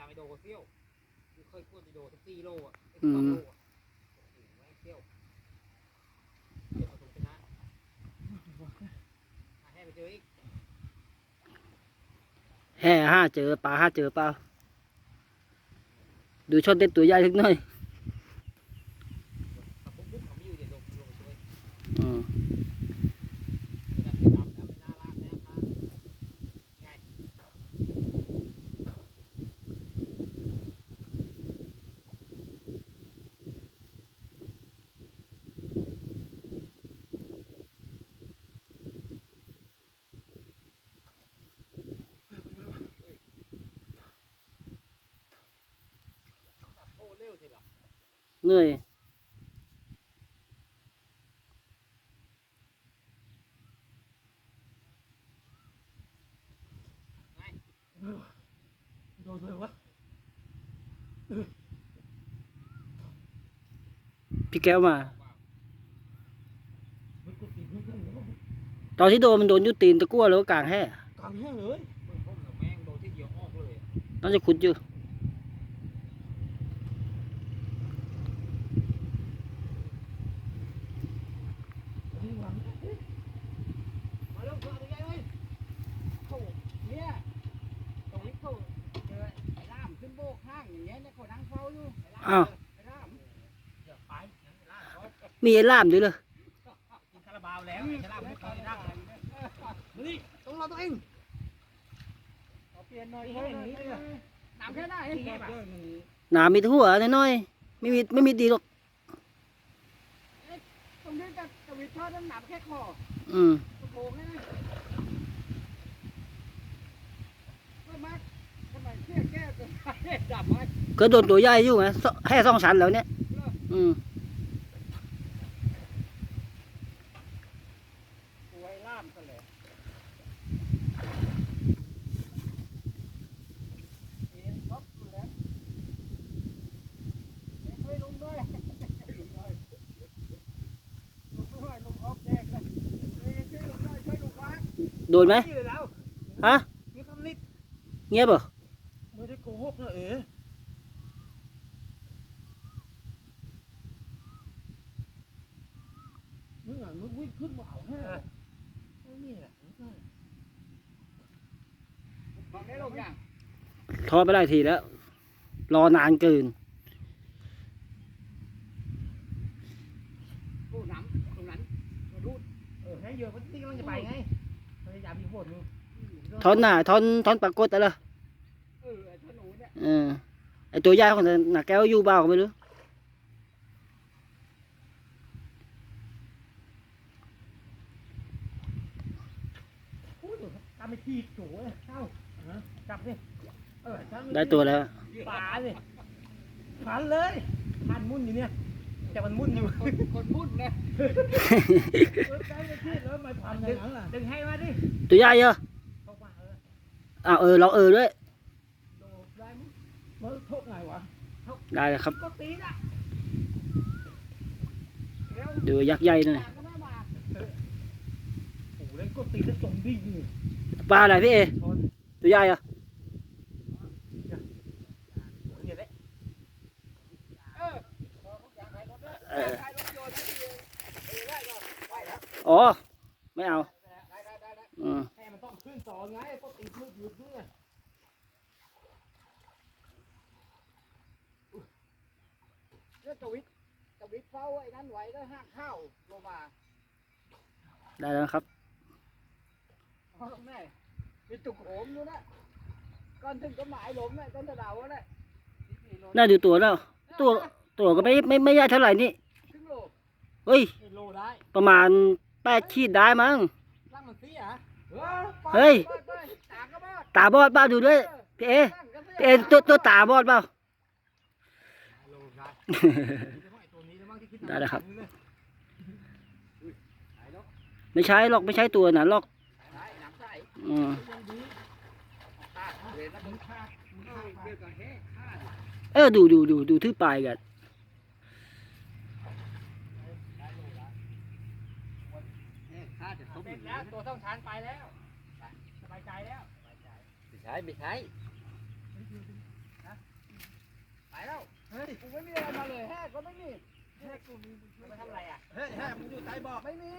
ดำไอโดเซี่ยวคือเคยพูดไอโดสักสี่โลอะไอ้อืมสองโลอะโอ้โหแม่งเซี่ยวเดี๋ยวเอาตรงชนะหาให้ไปเจออีกแห่ห้าเจอปลาห้าเจอเปล่าดูช่อนเด็ดตัวใหญ่สักหน่อย แต่ปุ๊บปุ๊บเขาไม่อยู่เดี๋ยวลงลงไปช่วย อืม ไม่ได้ไปดำแล้วไม่น่ารักนะครับไง โอ้เร็วสิหรอ เหนื่อยโดนเลยวะพี่แก้วมามันกดติดไม่ขึ้นแล้วตอนที่โดนมันโดนยุตีนตะกั่วแล้วก็กลางแห่กลางแห้งเลยมึงพ่มเหรอแม่งโดนที่เดียวออกเลยอะน่าจะขุดอยู่ นี่หวัง มาเร็วเพื่อนไปเลยโถ่เนี่ยตรงนี้เขาเจอไอ้ล่ามขึ้นโบกข้างอย่างเงี้ยเนี่ยเขานั่งเฝ้า อยู่ไอ้ล่ามอ้าวไอ้ล่ามอย่าไปงั้นไอ้ล่ามเขามีไอ้ล่ามด้วยเลยกินคาราบาวแล้วไอ้ล่ามไม่เคยนั่งนี่ต้องรอตัวเองเอาเปลี่ยนหน่อยแห้งนี้เลยน้ำแค่ไหนหนามีแต่หัวน้อยๆไม่มีไม่มีดีหรอกตรงนี้จะจะวิทย์ทอดน้ำหนักแค่คออืมกระโปรงนี่นะก็มักทำไมเชี่ยแก้ตัวจับไว้ ก็โดนตัวใหญ่อยู่ไงสแห่สองชั้นแล้วเนี่ย อืมป่วยล่ามกันเลยเอ็นท็อปอยู่แล้วเอ็นช่วยลุงด้วยลุงด้วยลุงด้วยลุงออกแดกเลยเอ็นช่วยลุงด้วยช่วยลุงวัดโดนไหมนี่เลยแล้วฮะมีคำนิดเงียบเหรอไม่ได้โกหกนะเอ๋ มึงอะมึงวิ่งขึ้นมาเอาแห้งนี่แหละบอกได้ลงยังทอดไปได้ทีแล้ว รอนานเกินตู้น้ำตรงนั้นมาดูดเออให้เยอะมันนี่กำลังจะไปไงพยายามมีโหดมึงทอนหน้าทอนทอนปรากฏอะไรเออถ้าหนูเนี่ยเออไอตัวใหญ่ของหน้าแก้วอยู่เปล่าก็ไม่รู้ พู ดอยู่ตามไปทีบโจ้เลยเข้าฮะจับดิเออจับได้ตัวแล้วปลาดิพันเลยพันมุ่นอยู่เนี่ยแต่มันมุ่นอยู่คนคนพูดนะเออใกล้จะทีแล้วไม่พันอย่างนั้นล่ะดึงให้มาดิตัวใหญ่เหรอเข้ามาเอออ้าวเออเราเออด้วยโดดได้มั้งมันโทษไงวะได้แล้วครับก็ตีน่ะเร็วดูยักษ์ใหญ่หน่อยก็ไม่มาโอ้โหแล้วก็ตีแล้วส่งดีอยู่ ปลาอะไรพี่เอตัวใหญ่เหรอะอ๋อ ไม่เอาได้ได้ได้อืมแม่มันต้องขึ้นสอนไงก็ตีมืดหยุดเนี่ยเรื่องตวิทตวิทเฝ้าไอ้นั่นไว้แล้วห้างข้าวลงมา ได้แล้วครับ เอาแม่มีตุกโหมอยู่นะก้อนถึงก็หมายหลมนะก้อนตะดาวนะน่าดูตัวแล้วตัวตัวก็ไม่ไม่ไม่ใหญ่เท่าไหร่นี่ครึ่งโลเฮ้ยกิโลได้ประมาณแปดขีดได้มั้งร่างมันเสียเฮ้ยไปไปตากระบอดตาบอดเปล่าดูด้วย พี่เอร่างก็สียพี่เอตัวตัวตาบอดเปล่า โลได้ได้แล้วครับไหนเนาะไม่ใช่หรอกไม่ใช่ตัวนั้นหรอกไหนน้ำใส อืมขาดเลยนะมึงขาดมึงขาดเกี่ยวกับแห้ขาดเออดูดูดูดูทื่อปลายกันแห้ขาดจะทุบแล้วตัวต้องทานไปแล้วสบายใจแล้วไม่ใช่ไม่ใช่นะไม่มีอะไรมาเลยแห่ก็ไม่มีมันทำอะไรอะเฮ้ยแห่มึงอยู่ใต้เบาะไม่มี